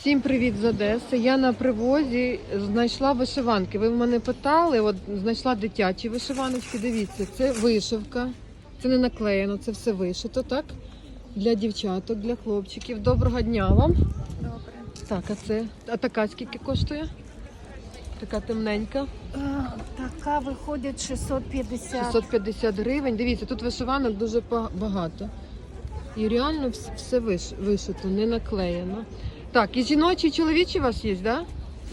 Всім привіт з Одеси. Я на привозі знайшла вишиванки. Ви мене питали, от знайшла дитячі вишиваночки. Дивіться, це вишивка. Це не наклеєно, це все вишито, так? Для дівчаток, для хлопчиків. Доброго дня вам. Добре. Так, а це. А така скільки коштує? Така темненька. А, Така виходить 650. 650 гривень. Дивіться, тут вишиванок дуже багато. І реально все вишито, не наклеєно. Так, і жіночі, і чоловічі у вас є, так? Да?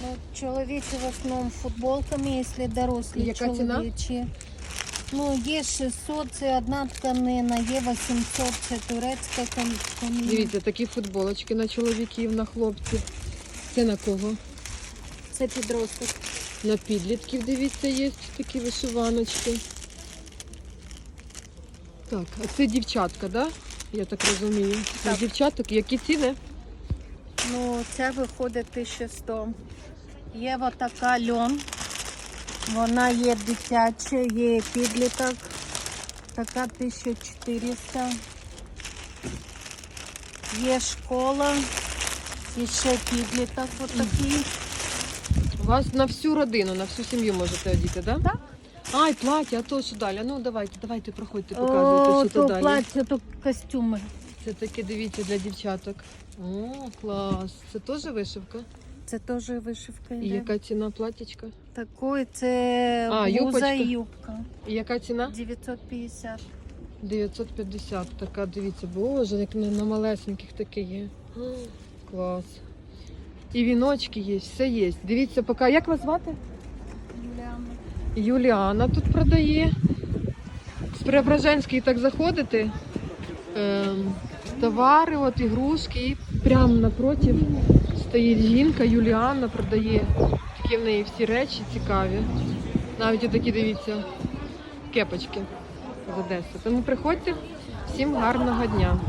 Ну, чоловічі в основному футболками, якщо дорослі Яка ціна? Ну, є 600, це одна тканина, є 800, це турецька тканина. Дивіться, такі футболочки на чоловіків, на хлопців. Це на кого? Це підросток. На підлітків, дивіться, є такі вишиваночки. Так, а це дівчатка, да? Я так розумію. Так. дівчаток, які ціни? Ну, ця виходить 1100. Є отака льон. Вона є дитяча, є підліток. Така 1400. Є школа. І ще підліток отакий. У вас на всю родину, на всю сім'ю можете одіти, да? Так. Ай, плаття, а то що далі? Ну давайте, давайте, проходьте, показуйте, О, що то то далі. плаття, то костюми. Це таке, дивіться, для дівчаток. О, клас. Це теж вишивка? Це теж вишивка І йде. яка ціна платтячка? Такої це А, блуза юбочка. і юбка. І яка ціна? 950. 950. Така, дивіться, боже, як на, на малесеньких таке є. Клас. І віночки є, все є. Дивіться, поки. Як вас звати? Юліана. Юліана тут продає. З Преображенської так заходите. Ем, товари, от ігрушки. І прямо напроти стоїть жінка, Юліана продає. Такі в неї всі речі цікаві. Навіть отакі, дивіться, кепочки з Одеси. Тому приходьте. Всім гарного дня.